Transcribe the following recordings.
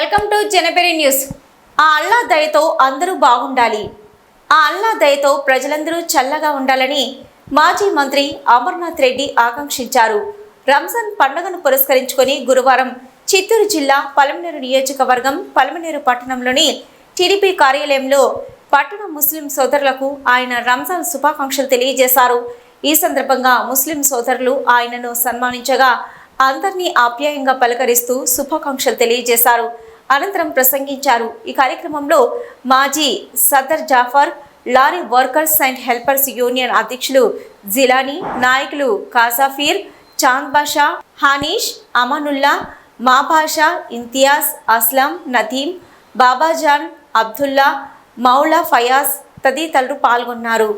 Welcome to జనపెరి news. ఆ అల్లా దయతో అందరూ బాగుండాలి. ఆ అల్లా దయతో ప్రజలందరూ చల్లగా ఉండాలని మాజీ మంత్రి అమర్నాథ్ రెడ్డి ఆకాంక్షించారు. రంజాన్ పండుగను పురస్కరించుకొని గురువారం చిత్తూరు జిల్లా పలమనేరు నియోజకవర్గం పలమనేరు పట్టణంలోని టీడీపీ కార్యాలయంలో పట్టణ ముస్లిం సోదరులకు ఆయన రంజాన్ శుభాకాంక్షలు తెలియజేశారు. ఈ సందర్భంగా ముస్లిం సోదరులు ఆయనను సన్మానించగా అందరినీ ఆప్యాయంగా పలకరిస్తూ శుభాకాంక్షలు తెలియజేశారు. అనంతరం ప్రసంగించారు. ఈ కార్యక్రమంలో మాజీ Sadar Jafar lorry workers and helpers union అధ్యక్షులు జిలానీ నాయకులు కాజాఫీర్ చాంద్ బాషా హానీష్ అమానుల్లా మాబాషా ఇంతియాజ్ అస్లాం నదీం బాబాజాన్ అబ్దుల్లా మౌలా ఫయాజ్ తదితరులు పాల్గొన్నారు.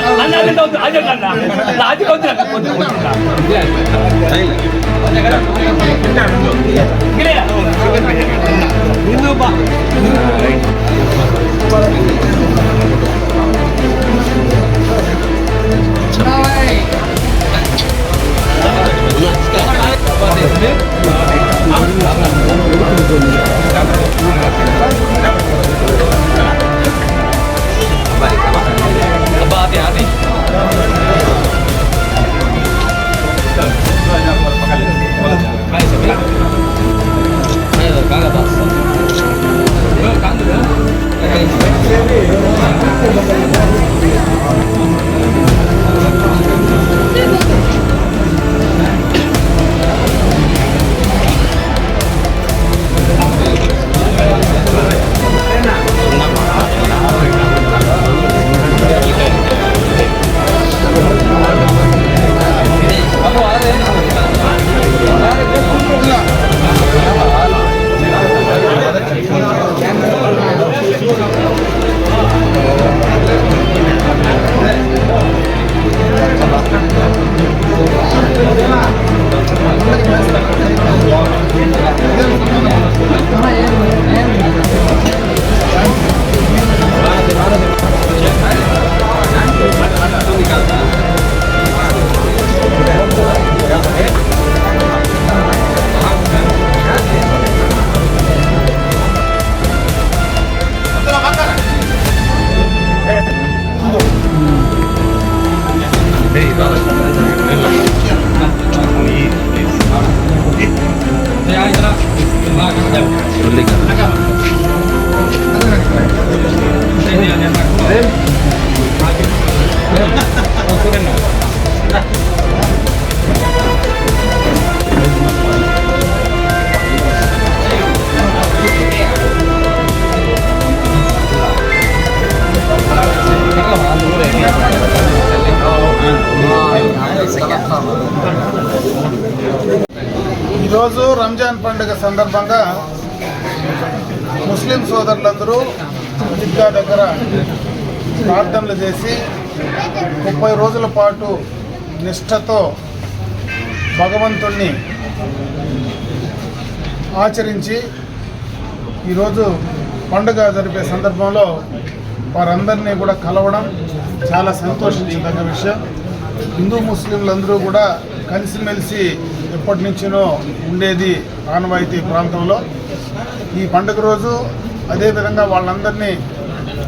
ಅಣ್ಣ ಅಣ್ಣ ಅದಕ್ಕೆ ಇನ್ನೊಬ್ಬ ఈరోజు రంజాన్ పండుగ సందర్భంగా ముస్లిం సోదరులందరూ ఈద్గా దగ్గర ప్రార్థనలు చేసి ముప్పై రోజుల పాటు నిష్ఠతో భగవంతుణ్ణి ఆచరించి ఈరోజు పండుగ జరిపే సందర్భంలో వారందరినీ కూడా కలవడం చాలా సంతోషించదగ్గ విషయం. హిందూ ముస్లింలందరూ కూడా కలిసిమెలిసి ఎప్పటి నుంచినో ఉండేది ఆనవాయితీ ప్రాంతంలో. ఈ పండుగ రోజు అదేవిధంగా వాళ్ళందరినీ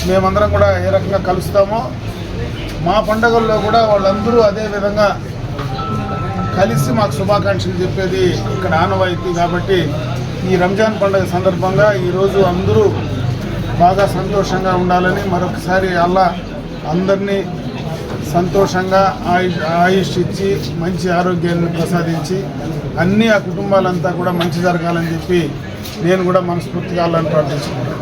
మేమందరం కూడా ఏ రకంగా కలుస్తామో మా పండుగల్లో కూడా వాళ్ళందరూ అదేవిధంగా కలిసి మాకు శుభాకాంక్షలు చెప్పేది ఇక్కడ ఆనవాయితీ కాబట్టి ఈ రంజాన్ పండుగ సందర్భంగా ఈరోజు అందరూ బాగా సంతోషంగా ఉండాలని మరొకసారి అల్లా అందరినీ సంతోషంగా ఆయుష్ ఆయుష్ ఇచ్చి మంచి ఆరోగ్యాన్ని ప్రసాదించి అన్ని ఆ కుటుంబాలంతా కూడా మంచి జరగాలని చెప్పి నేను కూడా మనస్ఫూర్తిగా అల్లని ప్రార్థించుకుంటాను